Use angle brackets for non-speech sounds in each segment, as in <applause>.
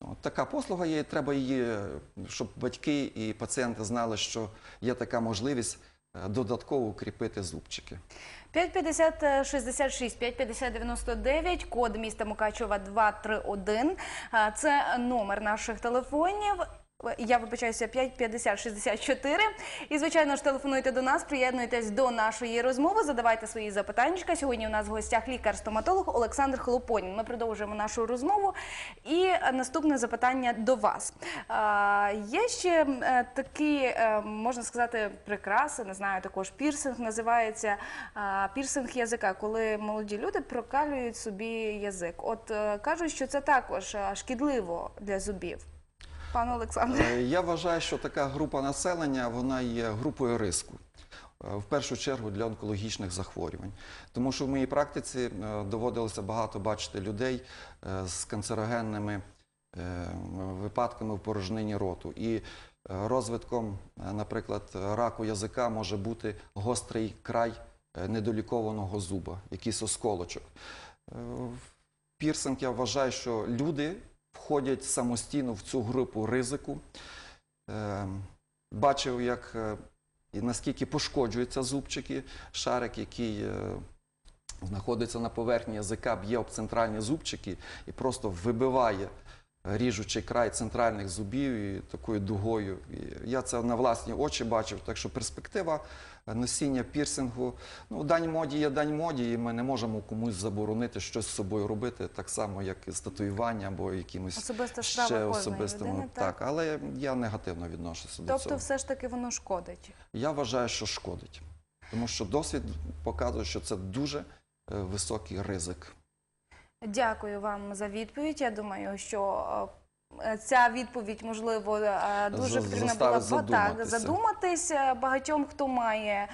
От така послуга є, треба її, е, щоб батьки і пацієнти знали, що є така можливість е, додатково укріпити зубчики. 55066, 55099, код міста Мукачева 231. Це номер наших телефонів. Я вибачаюся 55064. І, звичайно ж, телефонуйте до нас, приєднуйтесь до нашої розмови, задавайте свої запитання. Сьогодні у нас в гостях лікар-стоматолог Олександр Хлопонін. Ми продовжуємо нашу розмову. І е, наступне запитання до вас. Є ще е, такі, е, можна сказати, прикраси, не знаю, також пірсинг називається пірсинг язика, коли молоді люди прокалюють собі язик. От е, кажуть, що це також шкідливо для зубів. Пане Олександре. Я вважаю, що така група населення вона є групою риску. В першу чергу для онкологічних захворювань, тому що в моїй практиці доводилося багато бачити людей з канцерогенними випадками в порожнині роту. І е, розвитком, е, наприклад, раку язика може бути гострий край е, недолікованого зуба, якийсь осколочок. Е, Пірсинг я вважаю, що люди входять самостійно в цю групу ризику. Е, Бачив, як е, і наскільки пошкоджуються зубчики, шарик, який е, знаходиться на поверхні язика, б'є об центральні зубчики і просто вибиває ріжучий край центральних зубів і такою дугою. І я це на власні очі бачив, так що перспектива носіння пірсингу, ну, дань моді є дань моді, і ми не можемо комусь заборонити щось з собою робити, так само, як і з татуювання або якимось Особиста ще кожної особистими. людини, так. так? але я негативно відношуся до Тобто, цього. все ж таки воно шкодить. Я вважаю, що шкодить, тому що досвід показує, що це дуже е, високий ризик. Дякую вам за відповідь. Я думаю, що е, ця відповідь, можливо, е, дуже потрібна була заставить так, задуматися. задуматись е, багатьом, хто має,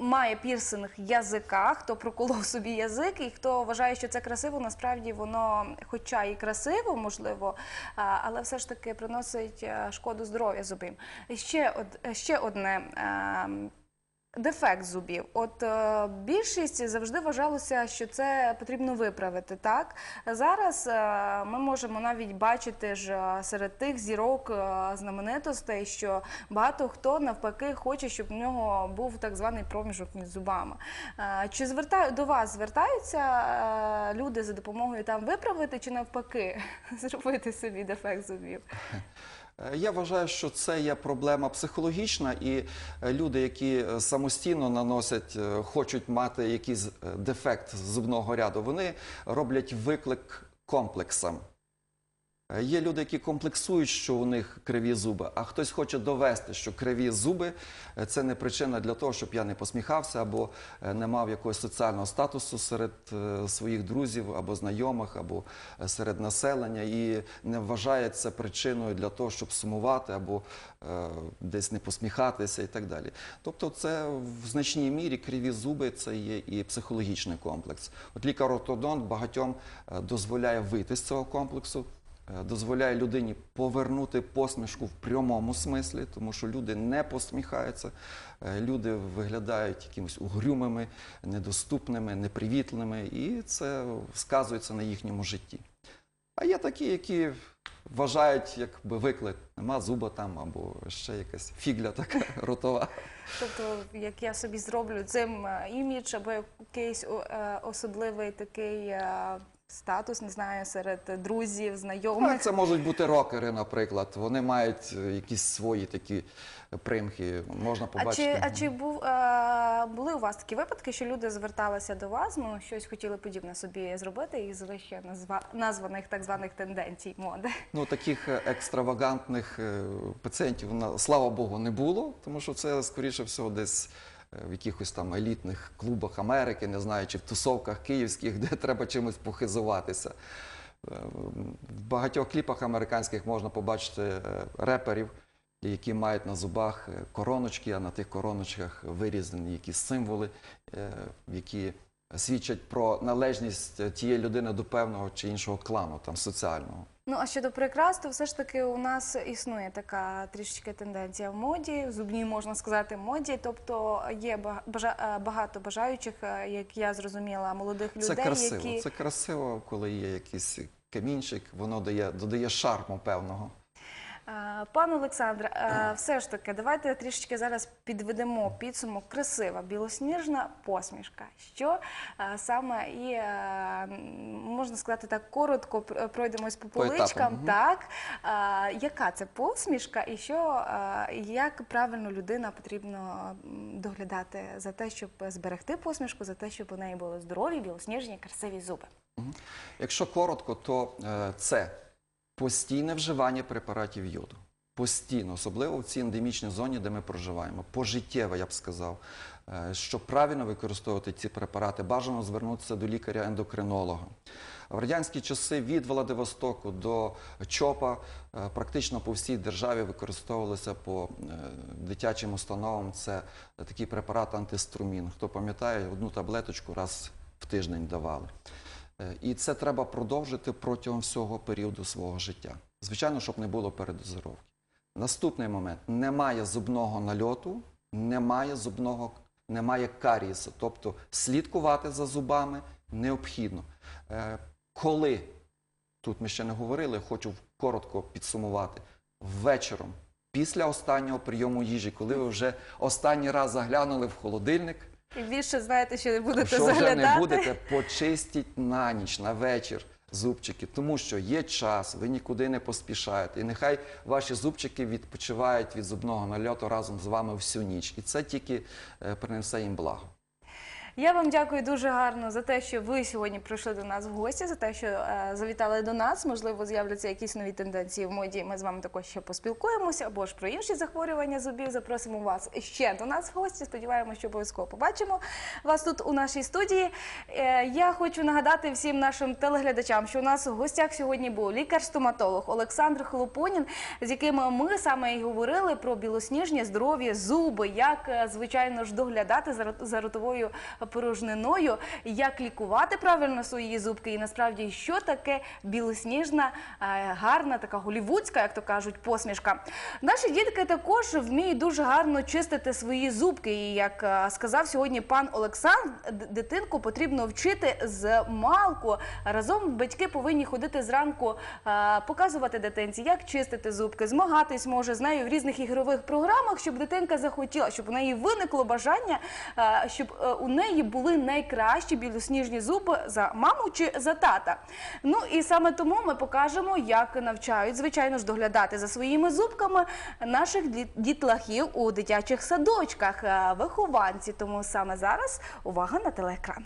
має пірсинг язика, хто проколов собі язик, і хто вважає, що це красиво, насправді воно, хоча і красиво, можливо, але все ж таки приносить шкоду здоров'я зубів. Ще, од, ще одне. Дефект зубів. От е, більшість завжди вважалося, що це потрібно виправити. Так зараз е, ми можемо навіть бачити ж е, серед тих зірок е, знаменитостей, що багато хто навпаки хоче, щоб в нього був так званий проміжок між зубами. Е, чи звертаю до вас звертаються е, люди за допомогою там виправити, чи навпаки <laughs> зробити собі дефект зубів? <laughs> Е, Я вважаю, що це є проблема психологічна, і е, люди, які е, самостійно наносять, хочуть мати якийсь дефект зубного ряду, вони роблять виклик комплексам. Е, Є люди, які комплексують, що у них криві зуби, а хтось хоче довести, що криві зуби е, це не причина для того, щоб я не посміхався або е, не мав якогось соціального статусу серед своїх друзів або знайомих, або серед населення, і не вважає це причиною для того, щоб сумувати або десь не посміхатися і так далі. Тобто, це в значній мірі криві зуби це є і психологічний комплекс. От лікар-ортодонт багатьом е, дозволяє вийти з цього комплексу. Е, Дозволяє людині повернути посмішку в прямому смислі, тому що люди не посміхаються, е, люди виглядають якимось угрюмими, недоступними, непривітними, і це сказується на їхньому житті. А є такі, які вважають, якби виклик, нема зуба там, або ще якась фігля така <laughs> ротова. Тобто, як я собі зроблю цим е, імідж або якийсь особливий такий статус, не знаю, серед друзів, Ну, знайомих. це можуть бути рокери, наприклад. Вони мають е, якісь свої такі примхи. Можна А побачити. чи, а чи був, е, були у вас такі випадки, що люди зверталися до вас, ну щось хотіли подібне собі зробити із вище назва, названих так званих тенденцій моди? Ну, таких е, екстравагантних пацієнтів, слава Богу, не було, тому що це, скоріше всього, десь в якихось там елітних клубах Америки, не знаю, чи в тусовках київських, де <laughs> треба чимось похизуватися. Е, В багатьох кліпах американських можна побачити е, реперів, які мають на зубах е, короночки, а на тих короночках вирізані якісь символи, е, які свідчать про належність тієї людини до певного чи іншого клану, там соціального. Ну а щодо прикрас, то все ж таки у нас існує така трішечки тенденція в моді, в зубній можна сказати моді. Тобто є е, багато бажаючих, е, як я зрозуміла, молодих Це людей, красиво. які Це красиво, коли є якісь камінчик, воно дає, додає шарму певного. Е, Пане Олександре, все ж таки, давайте трішечки зараз підведемо підсумок. Красива білосніжна посмішка. Що е, саме і е, можна сказати так коротко пройдемось по По поличкам. Так яка це посмішка, і що як правильно людина потрібно доглядати за те, щоб зберегти посмішку, за те, щоб у неї були здорові, білосніжні, красиві зуби. Якщо коротко, то це постійне вживання препаратів йоду. Постійно, особливо в цій ендемічній зоні, де ми проживаємо. Пожиттєво, я б сказав. Е, Щоб правильно використовувати ці препарати, бажано звернутися до лікаря-ендокринолога. В радянські часи від Владивостоку до ЧОПа е, практично по всій державі використовувалися по е, дитячим установам. Це такий препарат антиструмін. Хто пам'ятає, одну таблеточку раз в тиждень давали. Е, І це треба продовжити протягом всього періоду свого життя. Звичайно, щоб не було передозировки. Наступний момент: немає зубного нальоту, немає зубного, немає карієсу. Тобто слідкувати за зубами необхідно. Е, Коли, тут ми ще не говорили, хочу коротко підсумувати, вечором, після останнього прийому їжі, коли ви вже останній раз заглянули в холодильник, І більше знаєте, що не будете що вже не будете, почистіть на ніч, на вечір зубчики, тому що є час, ви нікуди не поспішаєте. І нехай ваші зубчики відпочивають від зубного нальоту разом з вами всю ніч. І це тільки е, принесе їм благо. Я вам дякую дуже гарно за те, що ви сьогодні прийшли до нас в гості, за те, що е, завітали до нас. Можливо, з'являться якісь нові тенденції в моді. Ми з вами також ще поспілкуємося, або ж про інші захворювання зубів. Запросимо вас ще до нас в гості. Сподіваємося, що обов'язково побачимо вас тут у нашій студії. Е, я хочу нагадати всім нашим телеглядачам, що у нас в гостях сьогодні був лікар-стоматолог Олександр Хлопонін, з яким ми саме і говорили про білосніжні здорові зуби, як е, звичайно ж доглядати за ротовою порожниною, як лікувати правильно свої зубки, і насправді що таке білосніжна, е, гарна, така голівудська, як то кажуть, посмішка. Наші дітки також вміють дуже гарно чистити свої зубки. І як е, сказав сьогодні пан Олександр, дитинку потрібно вчити з малку. Разом батьки повинні ходити зранку, е, показувати дитинці, як чистити зубки, змагатись може з нею в різних ігрових програмах, щоб дитинка захотіла, щоб у неї виникло бажання, щоб у неї були найкращі білосніжні зуби за маму чи за тата. Ну і саме тому ми покажемо, як навчають, звичайно ж, доглядати за своїми зубками наших діт- дітлахів у дитячих садочках, е, вихованці. Тому саме зараз увага на телеекран.